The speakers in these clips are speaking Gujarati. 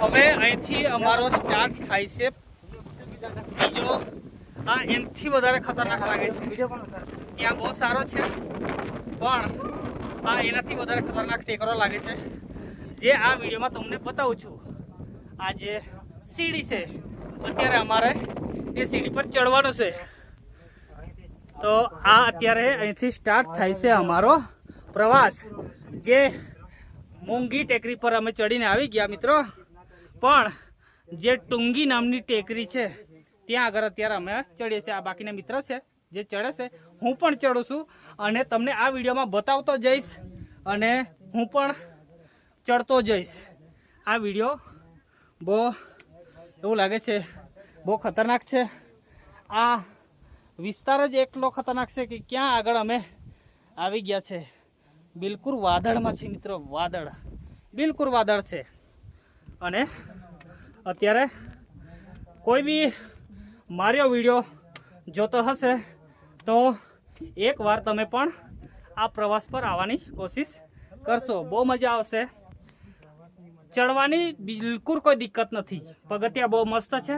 હવે અહીંથી અમારો સ્ટાર્ટ થાય છે. બીજો, આ એનથી વધારે ખતરનાક લાગે છે. ત્યાં બહુ સારો છે, પણ આ એનાથી વધારે ખતરનાક ટેકરો લાગે છે. જે આ વિડીયોમાં તમને બતાવું છું. આ જે સીડી છે, અત્યારે અમારે એ સીડી પર ચડવાનું છે. તો આ અત્યારે અહીંથી સ્ટાર્ટ થાય છે અમારો પ્રવાસ. જે મોંઘી ટેકરી પર અમે ચડીને આવી ગયા મિત્રો. પણ જે ટુંગી નામની ટેકરી છે, ત્યાં આગળ અત્યારે અમે ચડીએ છીએ. આ બાકીના મિત્ર છે, જે ચડે છે, હું પણ ચડું છું અને તમને આ વિડીયોમાં બતાવતો જઈશ અને હું પણ ચડતો જઈશ. આ વીડિયો બહુ એવું લાગે છે, બહુ ખતરનાક છે. આ વિસ્તાર જ એટલો ખતરનાક છે કે ક્યાં આગળ અમે આવી ગયા છે. બિલકુલ વાદળમાં છે મિત્રો, વાદળ. બિલકુલ વાદળ છે. અને અત્યારે કોઈ બી માર્યો વીડિયો જોતો હશે, તો એકવાર તમે પણ આ પ્રવાસ પર આવવાની કોશિશ કરશો. બહુ મજા આવશે. ચડવાની બિલકુલ કોઈ દિક્કત નથી. પગથિયા બહુ મસ્ત છે.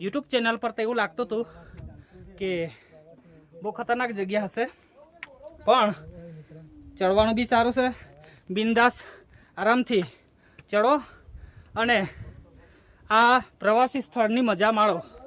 યુટ્યુબ ચેનલ પર તો એવું લાગતું હતું કે બહુ ખતરનાક જગ્યા હશે. પણ ચડવાનું બી સારું છે. બિંદાસ આરામથી ચડો અને આ પ્રવાસી સ્થળની મજા માણો.